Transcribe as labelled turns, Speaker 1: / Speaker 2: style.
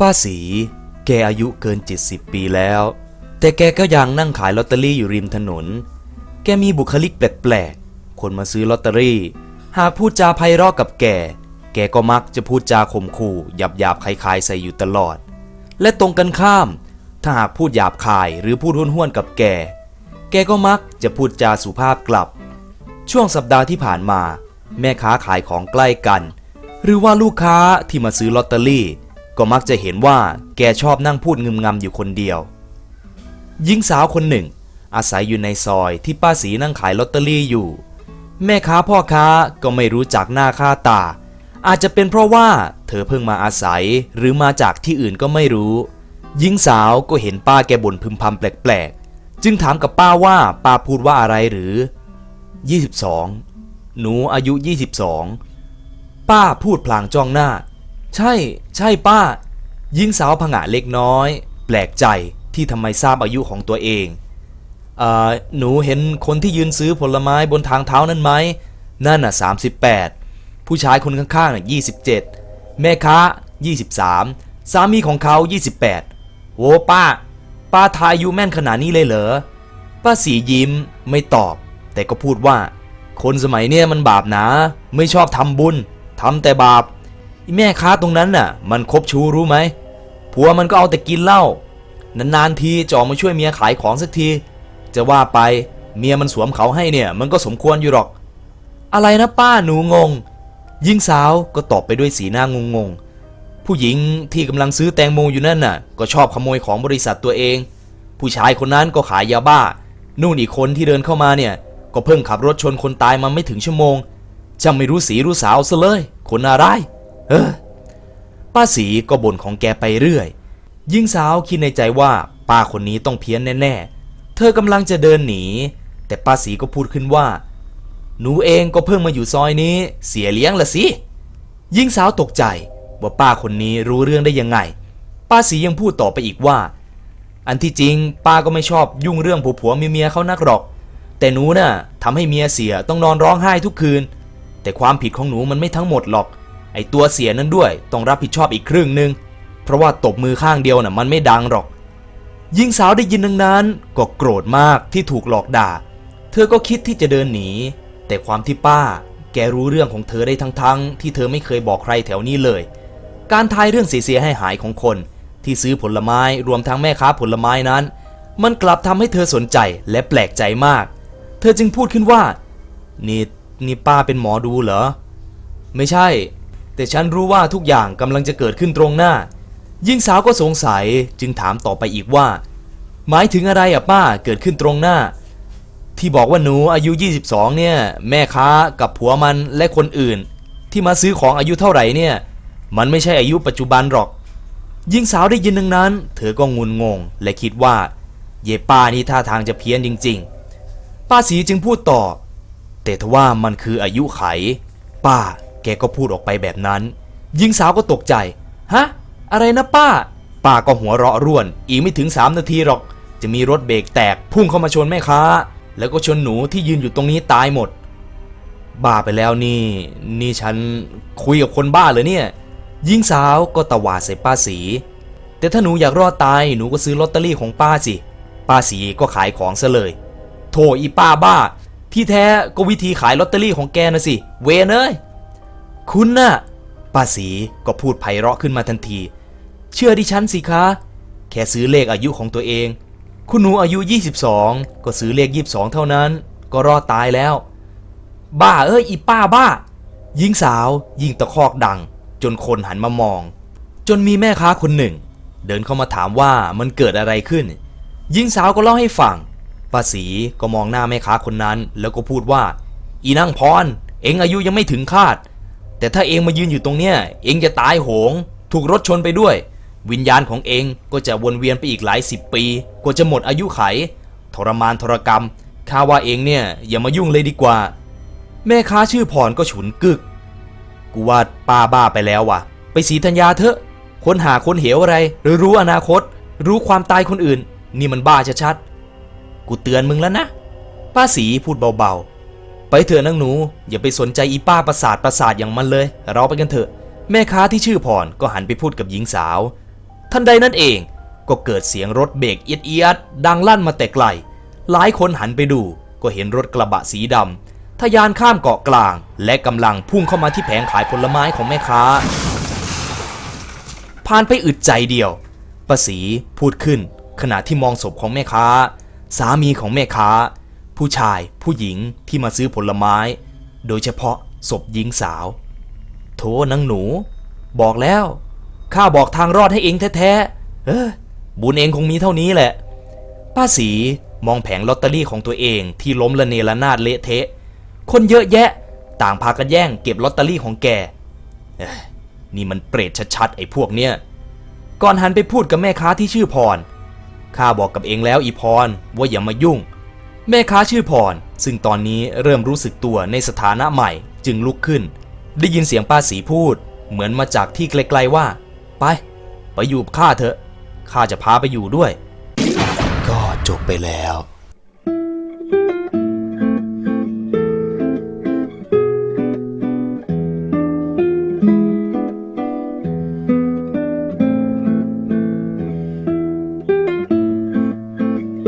Speaker 1: ป้าสีแกอายุเกิน 70 ปีแล้ว แต่แกก็ยังนั่งขายลอตเตอรี่อยู่ริมถนน แกมีบุคลิกแปลกๆ คนมาซื้อลอตเตอรี่ หากพูดจาไพเราะกับแก แกก็มักจะพูดจาข่มขู่หยาบหยาบๆคล้ายๆใส่อยู่ตลอด และตรงกันข้าม ถ้าหากพูดหยาบคายหรือพูดห้วนๆกับแก แกก็มักจะพูดจาสุภาพกลับ ช่วงสัปดาห์ที่ผ่านมา แม่ค้าขายของใกล้กัน หรือว่าลูกค้าที่มาซื้อลอตเตอรี่ ก็มักจะเห็นว่าแกชอบนั่งพูดงึมงำอยู่คนเดียว หญิงสาวคนหนึ่ง อาศัยอยู่ในซอยที่ป้าสีนั่งขายลอตเตอรี่อยู่ แม่ค้าพ่อค้าก็ไม่รู้จักหน้าค่าตา อาจจะเป็นเพราะว่าเธอเพิ่งมาอาศัยหรือมาจากที่อื่นก็ไม่รู้ หญิงสาวก็เห็นป้าแกบ่นพึมพำแปลกๆ จึงถามกับป้าว่าป้าพูดว่าอะไรหรือ 22 หนูอายุ 22 ป้าพูดพลางจ้องหน้า ใช่ ใช่ป้า หญิงสาวผงะเล็กน้อย แปลกใจที่ทำไมทราบอายุของตัวเองเอ่อหนูเห็นคนที่ยืนซื้อผลไม้บนทางเท้านั่นไหม นั่นน่ะ 38 ผู้ชายคนข้างๆน่ะ27 แม่ค้า 23 สามีของเขา 28โว้ป้า ป้าทายอายุแม่นขนาดนี้เลยเหรอ ป้าสียิ้มไม่ตอบ แต่ก็พูดว่า คนสมัยเนี่ยมันบาปนาไม่ชอบทำบุญทำแต่บาป แม่ค้าตรงนั้นน่ะ มันคบชู้รู้ไหมผัวมันก็เอาแต่กินเหล้านานๆทีจะออกมาช่วยเมียขายของสักที จะว่าไปเมียมันสวมเขาให้เนี่ย มันก็สมควรอยู่หรอก อะไรนะป้าหนูงงหญิงสาวก็ตอบไปด้วยสีหน้างงงผู้หญิงที่กำลังซื้อแตงโมอยู่นั่นน่ะ ก็ชอบขโมยของบริษัทตัวเอง ผู้ชายคนนั้นก็ขายยาบ้า นู่นอีกคนที่เดินเข้ามาเนี่ย ก็เพิ่งขับรถชนคนตายมาไม่ถึงชั่วโมงจะไม่รู้สีรู้สาวซะเลย คนอะไร เออป้าสีก็บ่นของแกไปเรื่อยหญิงสาวคิดในใจว่าป้าคนนี้ต้องเพี้ยนแน่ๆ เธอกำลังจะเดินหนี แต่ป้าสีก็พูดขึ้นว่า หนูเองก็เพิ่งมาอยู่ซอยนี้ เสียเลี้ยงละสิหญิงสาวตกใจว่าป้าคนนี้รู้เรื่องได้ยังไง ป้าสียังพูดต่อไปอีกว่า อันที่จริงป้าก็ไม่ชอบยุ่งเรื่องผัวผัวเมียเมียเขานักหรอก แต่หนูน่ะทำให้เมียเสียต้องนอนร้องไห้ทุกคืน แต่ความผิดของหนูมันไม่ทั้งหมดหรอก ไอตัวเสียนั้นด้วยต้องรับผิดชอบอีกครึ่งหนึ่งเพราะว่าตบมือข้างเดียวน่ะมันไม่ดังหรอกหญิงสาวได้ยินดังนั้นก็โกรธมากที่ถูกหลอกด่า เธอก็คิดที่จะเดินหนี แต่ความที่ป้า แกรู้เรื่องของเธอได้ทั้งๆที่เธอไม่เคยบอกใครแถวนี้เลย การทายเรื่องเสียให้หายของคน ที่ซื้อผลไม้รวมทั้งแม่ค้าผลไม้นั้น มันกลับทำให้เธอสนใจและแปลกใจมาก เธอจึงพูดขึ้นว่านี่นี่ป้าเป็นหมอดูเหรอ ไม่ใช่ แต่ฉันรู้ว่าทุกอย่างกำลังจะเกิดขึ้นตรงหน้ายิ่งสาวก็สงสัยจึงถามต่อไปอีกว่า หมายถึงอะไรอะป้าเกิดขึ้นตรงหน้า ที่บอกว่าหนูอายุ 22 เนี่ย แม่ค้ากับผัวมันและคนอื่น ที่มาซื้อของอายุเท่าไหร่เนี่ย มันไม่ใช่อายุปัจจุบันหรอกหญิงสาวได้ยินดังนั้น เธอก็งุนงง และคิดว่า เยป้านี่ท่าทางจะเพี้ยนจริง ๆ ป้าสีจึงพูดต่อแต่ทว่ามันคืออายุไข ป้า แกก็พูดออกไปแบบนั้น หญิงสาวก็ตกใจ ฮะ อะไรนะป้า ป้าก็หัวเราะร่วน อีกไม่ถึง 3 นาทีหรอก จะมีรถเบรกแตกพุ่งเข้ามาชนแม่ค้า แล้วก็ชนหนูที่ยืนอยู่ตรงนี้ตายหมด บ้าไปแล้วนี่ นี่ฉันคุยกับคนบ้าเลยเนี่ยหญิงสาวก็ตะวาดใส่ป้าสี แต่ถ้าหนูอยากรอดตายหนูก็ซื้อลอตเตอรี่ของป้าสิ ป้าสีก็ขายของซะเลย โถอีป้าบ้า ที่แท้ก็วิธีขายลอตเตอรี่ของแกนะสิ เวนเอ้ย คุณน่ะป้าสีก็พูดไพเราะขึ้นมาทันที เชื่อดิฉันสิคะ แค่ซื้อเลขอายุของตัวเอง คุณหนูอายุ 22 ก็ซื้อเลข 22 เท่านั้น ก็รอดตายแล้ว บ้าเอ้ยอีป้าบ้าหญิงสาวยิงตะคอกดัง จนคนหันมามอง จนมีแม่ค้าคนหนึ่ง เดินเข้ามาถามว่ามันเกิดอะไรขึ้นหญิงสาวก็เล่าให้ฟังป้าสีก็มองหน้าแม่ค้าคนนั้น แล้วก็พูดว่า อีนั่งพร เอ็งอายุยังไม่ถึงคาด แต่ถ้าเองมายืนอยู่ตรงเนี้ย เองจะตายโหง ถูกรถชนไปด้วย วิญญาณของเองก็จะวนเวียนไปอีกหลายสิบปีกว่าจะหมดอายุไข ทรมานทรกรรมข้าว่าเองเนี่ยอย่ามายุ่งเลยดีกว่า แม่ค้าชื่อพรก็ฉุนกึก กูว่าป้าบ้าไปแล้วว่ะ ไปสีธัญญาเถอะค้นหาค้นเหวอะไร หรือรู้อนาคต รู้ความตายคนอื่น นี่มันบ้าชัดๆกูเตือนมึงแล้วนะ ป้าสีพูดเบาๆ ไปเถอะนางหนู อย่าไปสนใจอีป้าประสาทประสาทอย่างมันเลย เราไปกันเถอะ แม่ค้าที่ชื่อพรก็หันไปพูดกับหญิงสาว ทันใดนั้นเองก็เกิดเสียงรถเบรกเอียดๆดังลั่นมาแต่ไกล หลายคนหันไปดูก็เห็นรถกระบะสีดำทะยานข้ามเกาะกลาง และกำลังพุ่งเข้ามาที่แผงขายผลไม้ของแม่ค้า ผ่านไปอึดใจเดียวป้าสีพูดขึ้น ขณะที่มองศพของแม่ค้า สามีของแม่ค้า ผู้ชายผู้หญิงที่มาซื้อผลไม้ โดยเฉพาะศพหญิงสาว โถนางหนู บอกแล้วข้าบอกทางรอดให้เองแท้ๆเออบุญเองคงมีเท่านี้แหละ ป้าสีมองแผงลอตเตอรี่ของตัวเองที่ล้มละเนระนาดเละเทะ คนเยอะแยะ ต่างพากันแย่งเก็บลอตเตอรี่ของแกนี่มันเปรตชัดๆไอ้พวกเนี้ย ก่อนหันไปพูดกับแม่ค้าที่ชื่อพร ข้าบอกกับเองแล้วอีพรว่าอย่ามายุ่ง แม่ค้าชื่อพร ซึ่งตอนนี้เริ่มรู้สึกตัวในสถานะใหม่จึงลุกขึ้น ได้ยินเสียงป้าสีพูด เหมือนมาจากที่ไกลๆว่า ไป ไปอยู่กับข้าเถอะข้าจะพาไปอยู่ด้วย ก็จบไปแล้ว